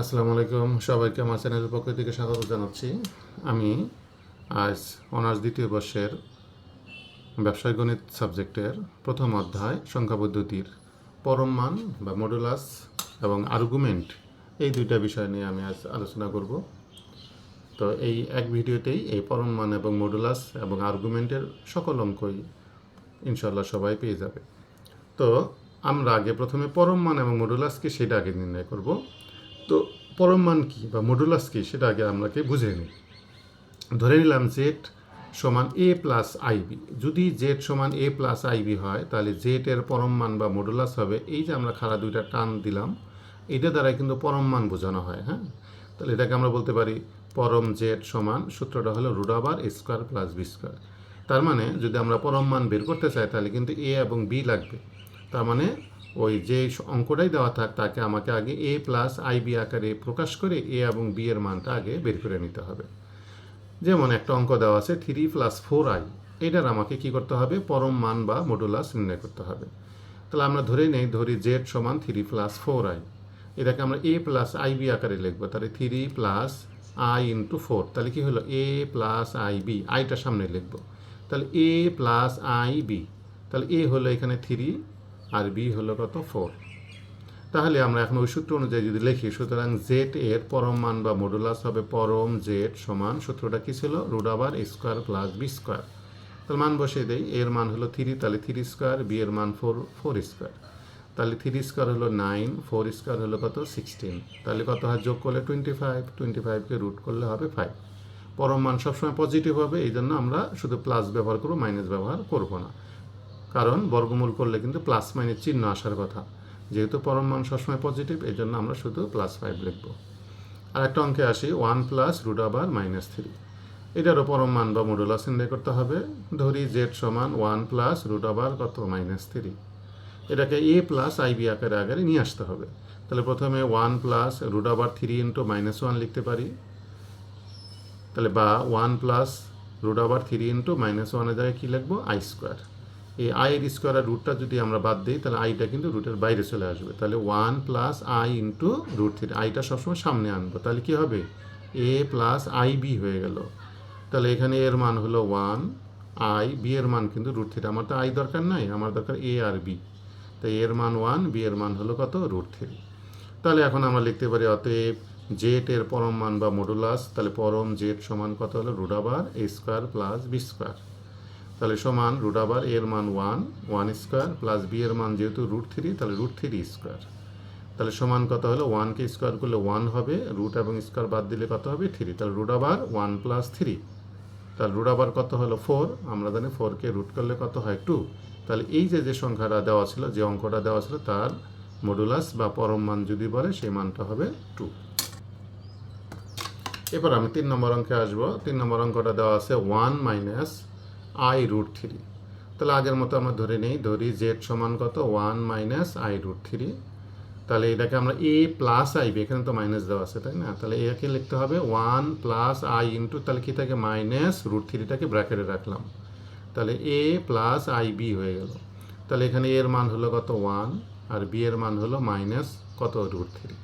আসসালামু আলাইকুম। সবাইকে আমার চ্যানেলের পক্ষ থেকে স্বাগত জানাচ্ছি। আমি আজ অনার্স দ্বিতীয় বর্ষের ব্যবসায় গণিত সাবজেক্টের প্রথম অধ্যায় সংখ্যা পদ্ধতির পরম মান বা মডুলাস এবং আর্গুমেন্ট এই দুইটা বিষয় নিয়ে আমি আজ আলোচনা করব। তো এই এক ভিডিওতেই এই পরম মান এবং মডুলাস এবং আর্গুমেন্টের সকল অঙ্কই ইনশাল্লাহ সবাই পেয়ে যাবে। তো আমরা আগে প্রথমে পরম মান এবং মডুলাস কি সেটা আগে নির্ণয় করব। তো পরম মান কি বা মডুলাস কি, সেটা আগে আমরাকে বুঝে নিই। ধরে নিলাম জেড সমান এ প্লাস আইবি যদি জেড সমান এ প্লাস আইবি হয়, তাহলে জেড এর পরম মান বা মডুলাস হবে, এই যে আমরা খাড়া দুইটা টান দিলাম এটা দ্বারা কিন্তু পরম মান বোঝানো হয় হ্যাঁ? তাহলে এটাকে আমরা বলতে পারি পরম জেড সমান, সূত্রটা হলো root over square plus b square তার মানে যদি আমরা পরম মান বের করতে চাই, তাহলে কিন্তু এ এবং বি লাগবে। তার মানে ওই যে অঙ্কটাই দেওয়া থাক, তাকে আমাকে আগে এ প্লাস আইবি আকারে প্রকাশ করে এ এবং বি এর মানটা আগে বের করে নিতে হবে। যেমন একটা অঙ্ক দেওয়া আছে থ্রি প্লাস ফোর আই এটার আমাকে কি করতে হবে? পরম মান বা মডুলাস নির্ণয় করতে হবে। তাহলে আমরা ধরে নেই, ধরি জেড সমান থ্রি প্লাস ফোর আই এটাকে আমরা এ প্লাস আইবি আকারে লিখব। তাহলে three plus i into four তাহলে কি হলো? এ প্লাস আই বি আইটা সামনে লিখব। তাহলে এ প্লাস আই বি তাহলে এ হলো এখানে থ্রি আর বি হলো কত? ফোর তাহলে আমরা এখন ওই সূত্র অনুযায়ী যদি লিখি, সুতরাং জেড এর পরম মান বা মডুলাস হবে পরম জেড সমান, সূত্রটা কী ছিল? রুট আবার স্কোয়ার প্লাস বি স্কোয়ার তাহলে মান বসিয়ে দেই, এর মান হলো থ্রি তাহলে থ্রি স্কোয়ার বি এর মান ফোর ফোর স্কোয়ার তাহলে থ্রি স্কোয়ার হলো নাইন ফোর স্কোয়ার হলো কত? সিক্সটিন তাহলে কত হয়? যোগ করলে টোয়েন্টি ফাইভ টোয়েন্টি ফাইভকে রুট করলে হবে ফাইভ পরম মান সবসময় পজিটিভ হবে এই জন্য আমরা শুধু প্লাস ব্যবহার করব মাইনাস ব্যবহার করব না। কারণ বর্গমূল করলে কিন্তু প্লাস মাইনের চিহ্ন আসার কথা। যেহেতু পরম মান সবসময় পজিটিভ এই জন্য আমরা শুধু প্লাস ফাইভ লিখব। আর একটা অঙ্কে আসি one plus root over minus three এটারও পরম মান বা মডুলাস নির্ণয় করতে হবে। ধরি জেড সমান ওয়ান প্লাস রুট আবার কত? মাইনাস থ্রি এটাকে এ প্লাস আইবি আকারে আকারে নিয়ে আসতে হবে। তাহলে প্রথমে one plus root over three into minus one লিখতে পারি। তাহলে বা one plus root over three into minus ওয়ানের জায়গায় কী লিখব? আই স্কোয়ার এই আইয়ের স্কোয়ারের রুটটা যদি আমরা বাদ দিই, তাহলে আইটা কিন্তু রুটের বাইরে চলে আসবে। তাহলে one plus i into root three আইটা সবসময় সামনে আনব। তাহলে কি হবে? এ প্লাস আই বি হয়ে গেল। তাহলে এখানে এর মান হলো ওয়ান আই বি এর মান কিন্তু রুট থ্রি আমার তো আই দরকার নাই, আমার দরকার এ আর বি তাই এর মান ওয়ান বি এর মান হলো কত? রুট থ্রি তাহলে এখন আমরা লিখতে পারি, অতএব জেড এর পরম মান বা মডুলাস তাহলে পরম জেড সমান কত হলো? Root over a square plus b square তাহলে সমান রুট আবার এর মান one one square plus b এর মান যেহেতু রুট থ্রি তাহলে রুট থ্রি স্কোয়ার তাহলে সমান কত হলো? ওয়ানকে স্কোয়ার করলে ওয়ান হবে রুট এবং স্কোয়ার বাদ দিলে কত হবে? থ্রি তাহলে root over one plus three তাহলে রুট আবার কত হলো? ফোর আমরা জানি ফোরকে রুট করলে কত হয়? টু তাহলে এই যে যে সংখ্যাটা দেওয়া ছিল, যে অঙ্কটা দেওয়া ছিল, তার মডুলাস বা পরম মান যদি বলে, সেই মানটা হবে টু এবার আমি তিন নম্বর অঙ্কে আসব। তিন নম্বর অঙ্কটা দেওয়া আছে one minus i root three তাহলে আগের মতো আমরা ধরে নেই, ধরি জেড সমান কত? One minus i root three তাহলে এটাকে আমরা এ প্লাস আইবি এখানে তো মাইনাস দেওয়া আছে, তাই না? তাহলে একে লিখতে হবে ওয়ান প্লাস আই ইন্টু তাহলে কি থাকে? মাইনাস রুট থ্রিটাকে ব্র্যাকেটে রাখলাম। তাহলে এ প্লাস আই বি হয়ে গেল। তাহলে এখানে এর মান হলো কত? ওয়ান আর বি এর মান হলো মাইনাস কত? রুট থ্রি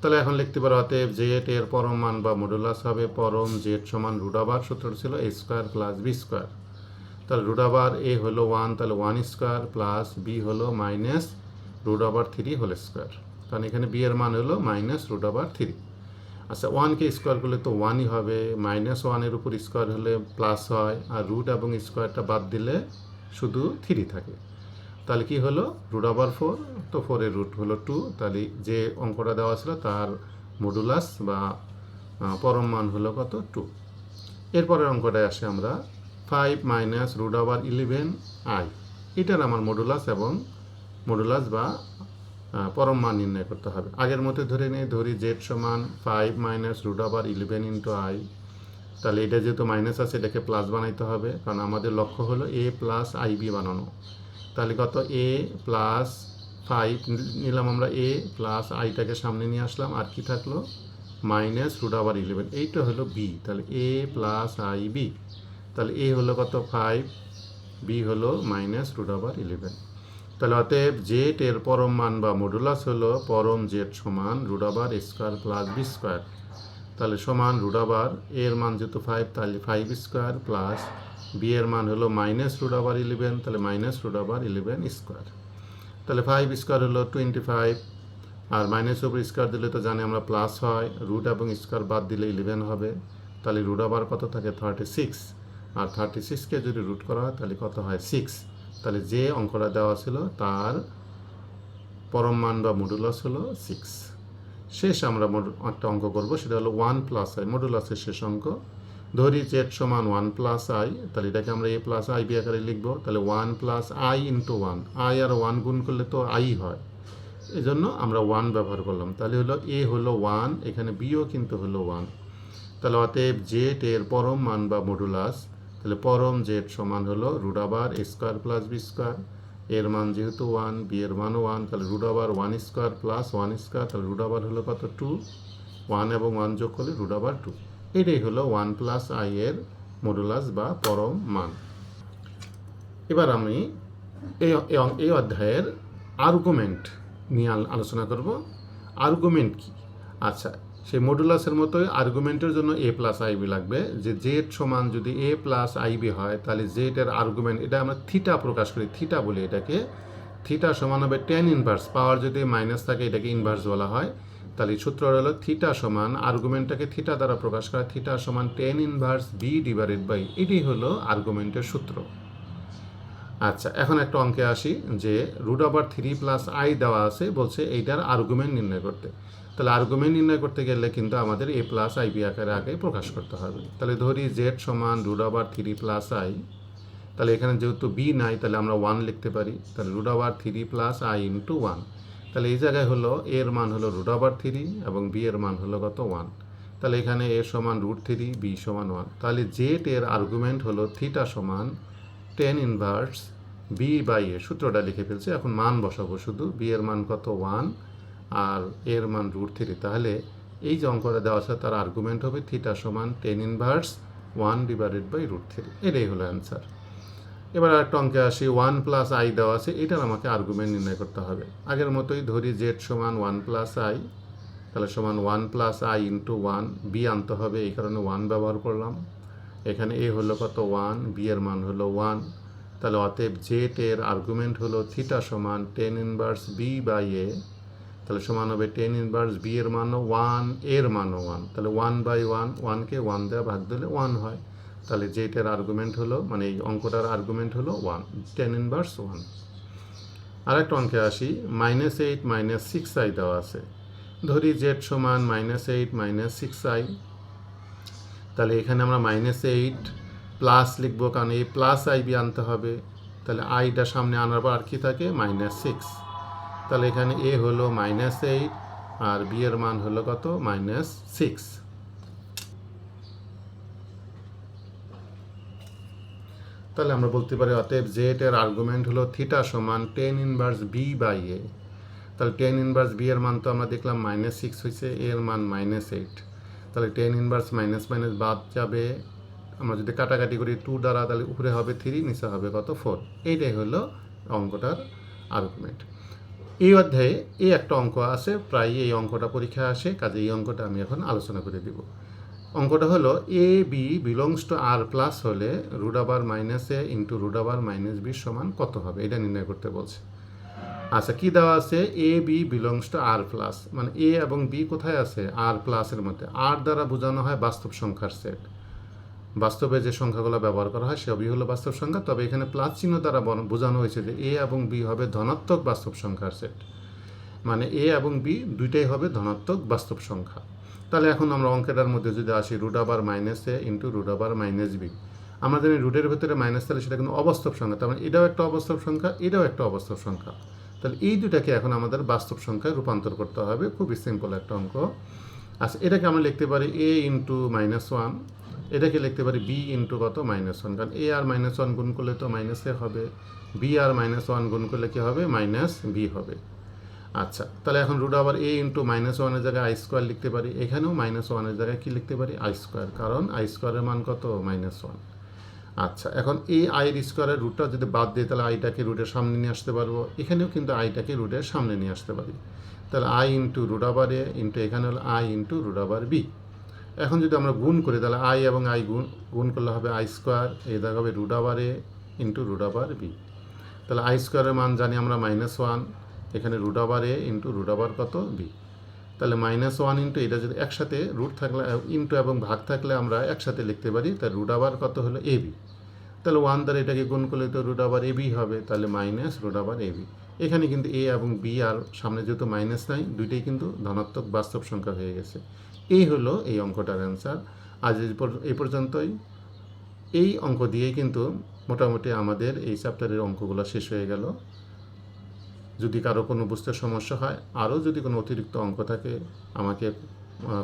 তাহলে এখন লিখতে পারো অতএব জেড এর পরম মান বা মডুলাস হবে পরম জেড সমান রুডাবার সূত্র ছিল a square plus b square তাহলে রুট আবার এ হলো ওয়ান তাহলে ওয়ান স্কোয়ার প্লাস বি হলো minus root over three whole square কারণ এখানে বি এর মান হলো মাইনাস রুট আবার থ্রি আচ্ছা ওয়ানকে স্কোয়ার করলে তো ওয়ানই হবে মাইনাস ওয়ানের উপর স্কোয়ার হলে প্লাস হয়, আর রুট এবং স্কোয়ারটা বাদ দিলে শুধু থ্রি থাকে। তাহলে কি হলো? রুট আবার ফোর তো ফোরের রুট হলো টু তাহলে যে অঙ্কটা দেওয়া ছিল তার মডুলাস বা পরম মান হলো কত? টু এরপরের অঙ্কটায় আসে আমরা। Five minus root over eleven i এটার আমার মডুলাস এবং মডুলাস বা পরম মান নির্ণয় করতে হবে। আগের মতো ধরে নিই, ধরি জেড সমান five minus root over eleven into i তাহলে এটা যেহেতু মাইনাস আছে, এটাকে প্লাস বানাইতে হবে, কারণ আমাদের লক্ষ্য হলো এ প্লাস আইবি বানানো। তাহলে কত? এ প্লাস ফাইভ নিলাম আমরা এ প্লাস আইটাকে সামনে নিয়ে আসলাম। আর কি থাকল? মাইনাস রুট আবার ইলেভেন এইটা হলো বি তাহলে এ প্লাস আই বি তাহলে এ হলো কত? ফাইভ বি হলো মাইনাস রুট আবার ইলেভেন তাহলে অতএব জেড এর পরম মান বা মডুলাস হলো পরম জেড সমান রুট আবার স্কোয়ার প্লাস বি স্কোয়ার তাহলে সমান রুট আবার এর মান যেহেতু ফাইভ তাহলে ফাইভ স্কোয়ার প্লাস বি এর মান হলো মাইনাস রুট আবার ইলেভেন তাহলে minus root over eleven square তাহলে ফাইভ স্কোয়ার হলো টোয়েন্টি ফাইভ আর মাইনাস ওপর স্কোয়ার দিলে তো জানি আমরা প্লাস হয় রুট এবং স্কোয়ার বাদ দিলে ইলেভেন হবে। তাহলে রুট আবার কত থাকে? থার্টি সিক্স আর থার্টি সিক্সকে যদি রুট করা হয়, তাহলে কত হয়? সিক্স তাহলে যে অঙ্কটা দেওয়া ছিল, তার পরম মান বা মডুলাস হলো সিক্স শেষ আমরা একটা অঙ্ক করব, সেটা হলো ওয়ান প্লাস আই মডুলাসের শেষ অঙ্ক ধরি জেড সমান ওয়ান প্লাস আই, তাহলে এটাকে আমরা এ প্লাস আই বি আকারে লিখব। তাহলে one plus i into one. I R one গুণ করলে তো আই হয়। এই জন্য আমরা ওয়ান ব্যবহার করলাম। তাহলে হলো এ হলো ওয়ান, এখানে বিও কিন্তু হলো ওয়ান। তাহলে অতএব জেড এর পরম মান বা মডুলাস তাহলে পরম জেড সমান হলো root over a square plus b square. এর মান যেহেতু ওয়ান, বি এর মানও ওয়ান, তাহলে root over one square plus one square, তাহলে রুট আবার হলো কত? টু। ওয়ান এবং ওয়ান যোগ করলে রুট আবার টু। এটাই হলো ওয়ান প্লাস আই এর মডুলাস বা পরম মান। এবার আমি এই অধ্যায়ের আর্গুমেন্ট নিয়ে আল- আলোচনা করব। আর্গুমেন্ট কি? আচ্ছা সেই মডুলাসের মতোই আর্গুমেন্টের জন্য এ প্লাস আইবি লাগবে। যে জেড সমান যদি এ প্লাস আইবি হয়, তাহলে জেড এর আর্গুমেন্ট এটা আমরা থিটা প্রকাশ করি থিটা বলি এটাকে। থিটা সমান হবে টেন ইনভার্স পাওয়ার যদি মাইনাস থাকে, এটাকে ইনভার্স বলা হয়। তাহলে সূত্র হলো থিটা সমান আর্গুমেন্টটাকে থিটা দ্বারা প্রকাশ করা, থিটা সমান tan inverse b divided by এটি হলো আর্গুমেন্টের সূত্র। আচ্ছা এখন একটা অঙ্কে আসি যে root over three plus i দেওয়া আছে, বলছে এইটার আর্গুমেন্ট নির্ণয় করতে। তাহলে আর্গুমেন্ট নির্ণয় করতে গেলে কিন্তু আমাদের এ প্লাস আই বি আকারে আগে প্রকাশ করতে হবে। তাহলে ধরি জেড সমান root over three plus i তাহলে এখানে যেহেতু বি নাই, তাহলে আমরা ওয়ান লিখতে পারি। তাহলে root over three plus i into one তাহলে এই জায়গায় হলো এর মান হলো রুট ওভার থ্রি এবং বি এর মান হলো কত ওয়ান তাহলে এখানে এ সমান রুট থ্রি বি সমান ওয়ান তাহলে জেড এর আর্গুমেন্ট হলো থিটা সমান tan inverse b by a সূত্রটা লিখে ফেলছে। এখন মান বসাবো শুধু। বি এর মান কত ওয়ান আর এর মান রুট থ্রি তাহলে এই যে অঙ্কটা দেওয়া আছে, তার আর্গুমেন্ট হবে থিটা সমান tan inverse one divided by root three এটাই হলো অ্যান্সার এবার একটা অঙ্কে আসি ওয়ান প্লাস আই দেওয়া আছে, এটার আমাকে আর্গুমেন্ট নির্ণয় করতে হবে। আগের মতোই ধরি জেড সমান ওয়ান প্লাস আই, তাহলে সমান one plus i into one b আনতে হবে, এই কারণে ওয়ান ব্যবহার করলাম। এখানে এ হলো কত? ওয়ান বি এর মান হলো ওয়ান তাহলে অতএব জেড এর আর্গুমেন্ট হলো থিটা সমান tan inverse b by a তাহলে সমান হবে টেন ইনভার্স বি এর মানও ওয়ানের মানও ওয়ান তাহলে ওয়ান বাই ওয়ান ওয়ানকে ওয়ান দেওয়া ভাগ দিলে ওয়ান হয়। তাহলে জেটের আর্গুমেন্ট হলো মানে এই অঙ্কটার আর্গুমেন্ট হলো ওয়ান টেন ইনভার্স ওয়ান আরেকটা অঙ্কে আসি minus eight minus six i দেওয়া আছে। ধরি জেড সমান minus eight minus six i তাহলে এখানে আমরা মাইনাস এইট প্লাস লিখব, কারণ এই প্লাস আই বি আনতে হবে। তাহলে আইটা সামনে আনার পর আর কি থাকে? মাইনাস সিক্স তাহলে এখানে এ হলো মাইনাস এইট আর বি এর মান হলো কত? মাইনাস সিক্স তাহলে আমরা বলতে পারি, অতএব জেড এর আর্গুমেন্ট হলো থিটা সমান tan inverse b by a তাহলে টেন ইনভার্স বি এর মান তো আমরা দেখলাম মাইনাস সিক্স হয়েছে এর মান মাইনাস এইট তাহলে টেন ইনভার্স মাইনাস মাইনাস বাদ যাবে, আমরা যদি কাটাকাটি করি টু দ্বারা, তাহলে উপরে হবে থ্রি নিচে হবে কত ফোর এইটাই হলো অঙ্কটার আর্গুমেন্ট এই অধ্যায়ে এই একটা অঙ্ক আছে প্রায় এই অঙ্কটা পরীক্ষা আসে, কাজে এই অঙ্কটা আমি এখন আলোচনা করে দিব। অঙ্কটা হলো a, b belongs to R plus হলে root over minus a into root over minus b সমান কত হবে? এটা নির্ণয় করতে বলছে। আচ্ছা কি দেওয়া আছে? A, b belongs to R plus মানে এ এবং বি কোথায় আছে? আর প্লাসের মধ্যে। আর দ্বারা বোঝানো হয় বাস্তব সংখ্যার সেট বাস্তবে যে সংখ্যাগুলো ব্যবহার করা হয় সবই হলো বাস্তব সংখ্যা। তবে এখানে প্লাস চিহ্ন দ্বারা বোঝানো হয়েছে যে এ এবং বি হবে ধনাত্মক বাস্তব সংখ্যার সেট মানে এ এবং বি দুইটাই হবে ধনাত্মক বাস্তব সংখ্যা। তাহলে এখন আমরা অঙ্কেটার মধ্যে যদি আসি root over minus a into root over minus b আমরা জানি রুটের ভেতরে মাইনাস তাহলে সেটা কিন্তু অবাস্তব সংখ্যা, তার মানে এটাও একটা অবাস্তব সংখ্যা, এটাও একটা অবাস্তব সংখ্যা। তাহলে এই দুটাকে এখন আমাদের বাস্তব সংখ্যায় রূপান্তর করতে হবে, খুবই সিম্পল একটা অঙ্ক। আচ্ছা এটাকে আমরা লিখতে পারি এ ইন্টু মাইনাস ওয়ান এটাকে লিখতে পারি বি ইন্টু কত? মাইনাস ওয়ান কারণ এ আর মাইনাস ওয়ান গুণ করলে তো মাইনাস এ হবে বি আর মাইনাস ওয়ান গুণ করলে কী হবে? মাইনাস বি হবে। আচ্ছা তাহলে এখন রুট আবার এ ইন্টু মাইনাস ওয়ানের জায়গায় আই স্কোয়ার লিখতে পারি। এখানেও মাইনাস ওয়ানের জায়গায় কী লিখতে পারি? আই স্কোয়ার কারণ আই স্কোয়ারের মান কত? মাইনাস ওয়ান আচ্ছা এখন এই আইয়ের স্কোয়ারের রুটটা যদি বাদ দিই, তাহলে আইটাকে রুটের সামনে নিয়ে আসতে পারব। এখানেও কিন্তু আইটাকে রুটের সামনে নিয়ে আসতে পারি। তাহলে আই ইন্টু রুট আবার এ ইন্টু এখানে হলো i into root over b এখন যদি আমরা গুণ করি, তাহলে আই এবং আই গুণ গুণ করলে হবে আই স্কোয়ার এই দেখা হবে root over a into root over b তাহলে আই স্কোয়ারের মান জানি আমরা মাইনাস ওয়ান এখানে রুট আবার এ ইন্টু রুট আবার কত? বি তাহলে মাইনাস ওয়ান ইন্টু এটা যদি একসাথে রুট থাকলে ইন্টু এবং ভাগ থাকলে আমরা একসাথে লিখতে পারি, তাহলে রুট আবার কত হলো? এ বি তাহলে ওয়ান দ্বারা এটাকে গুণ করলে তো রুট আবার এ বি হবে, তাহলে মাইনাস রুট আবার এ বি এখানে কিন্তু এ এবং বি আর সামনে যেহেতু মাইনাস নাই, দুইটাই কিন্তু ধনাত্মক বাস্তব সংখ্যা হয়ে গেছে। এই হলো এই অঙ্কটার অ্যান্সার আজ এই পর্যন্তই। এই অঙ্ক দিয়েই কিন্তু মোটামুটি আমাদের এই চ্যাপ্টারের অঙ্কগুলো শেষ হয়ে গেল। যদি কারও কোনো বুঝতে সমস্যা হয়, আরও যদি কোনো অতিরিক্ত অঙ্ক থাকে, আমাকে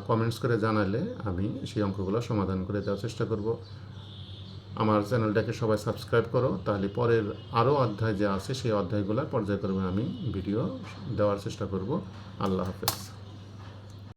কমেন্টস করে জানালে আমি সেই অঙ্কগুলো সমাধান করে দেওয়ার চেষ্টা করব। আমার চ্যানেলটাকে সবাই সাবস্ক্রাইব করো, তাহলে পরের আরও অধ্যায় যে আছে, সেই অধ্যায়গুলো পর্যায়ক্রমে আমি ভিডিও দেওয়ার চেষ্টা করব। আল্লাহ হাফেজ।